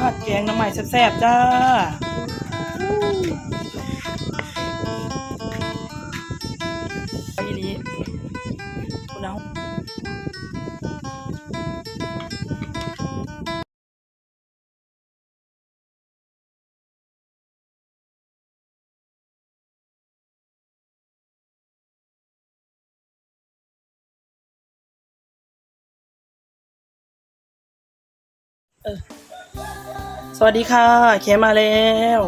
อ่าแกงน้ำใหม่แซ่บๆจ้าไปอีหลีคุณเอา สวัสดีค่ะ แคมาแล้ว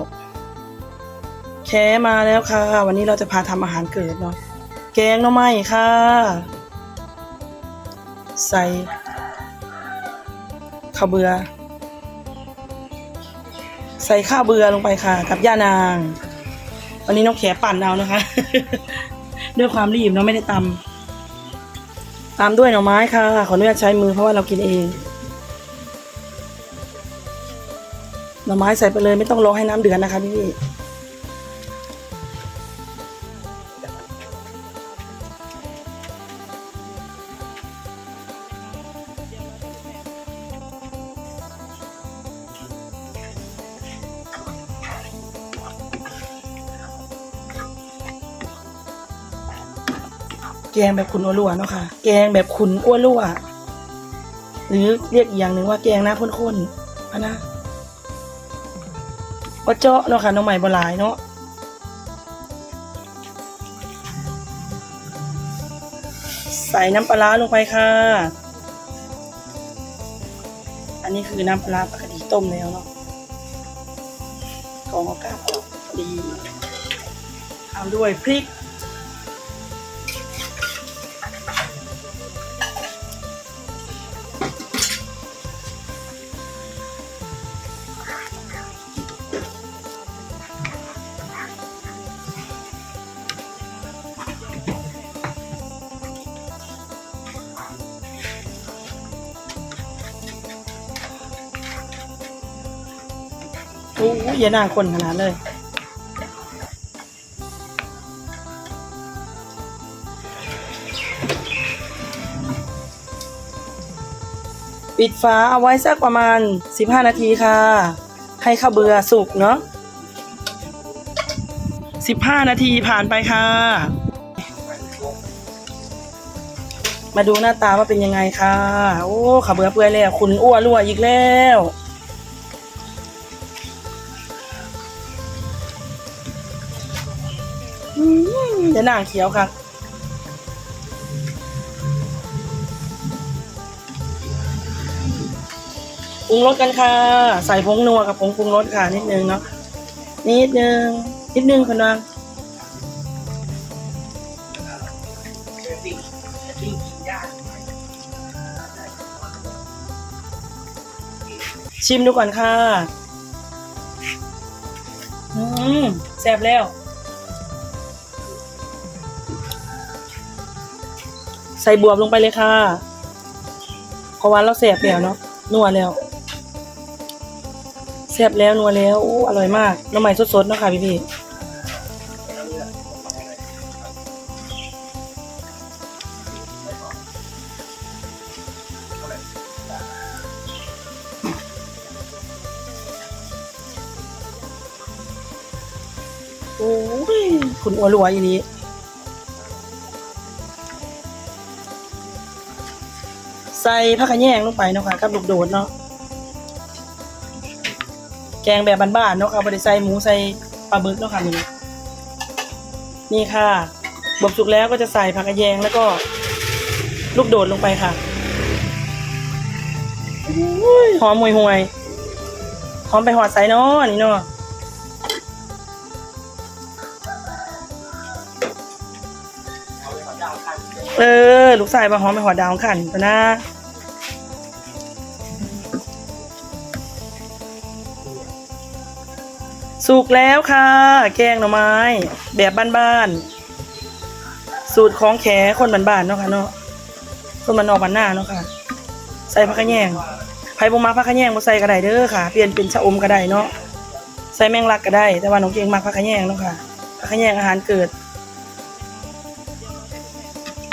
แคมาแล้วค่ะ วันนี้เราจะพาทำอาหารเกิดเนาะแกงหน่อไม้ค่ะ ใส่ข้าวเบือ ใส่ข้าวเบือลงไปค่ะ กับย่านาง วันนี้น้องแขปั่นเอานะคะ ด้วยความรีบเนาะไม่ได้ตำตามด้วยหน่อไม้ค่ะ ขออนุญาตใช้มือเพราะว่าเรากินเอง น่อไม้ใส่ไปเลยไม่ต้องรอให้น้ำเดือดนะคะพี่ แกงแบบขุนอ้วนรัวเนาะค่ะ แกงแบบขุนอ้วนรัวหรือเรียกอีกอย่างหนึ่งว่าแกงหน้าข้นๆอะนะ ว่เจาะเนาะค่ะน้องใหม่บหลายเนาะใส่น้ำปลาลงไปค่ะ อันนี้คือน้ำปลาร้าปกติต้มแล้วเนาะกรองเอากาบออกดีตามด้วยพริก โอ้ยอย่าหน้าคนขนาดเลยปิดฝาเอาไว้สักประมาณ 15 นาทีค่ะ ให้ข้าวเบือสุกเนาะ15 นาทีผ่านไปค่ะ มาดูหน้าตาว่าเป็นยังไงค่ะ โอ้ข้าวเบือเปื่อยแล้วคุณอ้วนรั่วอีกแล้ว เดี๋ยวหนางเขียวค่ะปรุงรสกันค่ะ ใส่ผงนัวกับผงปรุงรสค่ะ นิดนึงเนาะนิดนึงนิดนึงคุณนางชิมดูก่อนค่ะ อืมแซ่บแล้ว ใส่บวบลงไปเลยค่ะเพราะว่าเราแสบแล้วเนาะนัวแล้วแสบแล้วนัวแล้วอู้อร่อยมากน้ำใหม่สดๆเนาะค่ะพี่พี่โอ้ยคุณอัวรัวอีนี้ ใส่ผักกระแยงลงไปเนาะค่ะกับลูกโดดเนาะแกงแบบบ้านๆเนาะค่ะบ่ได้ใส่หมูใส่ปลาบึกเนาะค่ะนี่นี่ค่ะบวบสุกแล้วก็จะใส่ผักกระแยงแล้วก็ลูกโดดลงไปค่ะหอมหวยห่วยหอมไปหอดใส่เนาะนี่เนาะ เออ ลูกชายมาหอมไปหอดดาวขันตัวนะสุกแล้วค่ะ แกงหน่อไม้ แบบบ้านๆ สูตรของแขคนบ้านๆเนาะค่ะเนาะ คนมันออกบ้านหน้าเนาะค่ะ ใส่ผักกระแยงไผ่บ่มาผักกระแยงบ่ใส่ก็ได้เด้อค่ะ เปลี่ยนเป็นชะอมก็ได้เนาะ ใส่แมงลักก็ได้ แต่ว่าน้องเก่งมักผักกระแยงเนาะค่ะผักกระแยงอาหารเกิด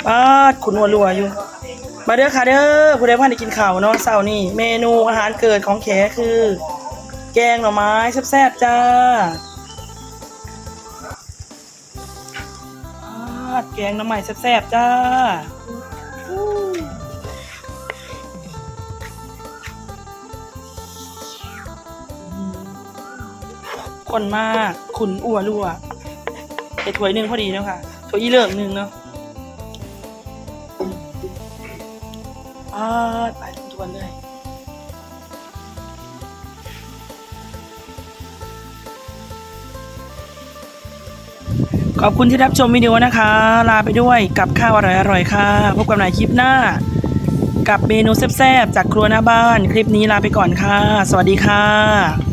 ป้าดขุนหัวรัวอยู่ มาเด้อค่ะเด้อผู้ใดพ่านได้กินข้าวเนาะเสาร์นี่เมนูอาหารเกิดของแขคือ แกงหน่อไม้แซ่บๆจ้าาดแกงหน่อไม้แซ่บๆจ้าคนมาก ขุนอัวรัวไอถ้วยหนึ่งพอดีเนาะค่ะถ้วยอีเลิงหนึ่งเนาะ อ่าไปทุกวันเลยขอบคุณที่รับชมวิดีโอนะคะ ลาไปด้วยกับข้าวอร่อยๆค่ะ พบกันใหม่คลิปหน้า กับเมนูแซ่บๆจากครัวหน้าบ้าน คลิปนี้ลาไปก่อนค่ะ สวัสดีค่ะ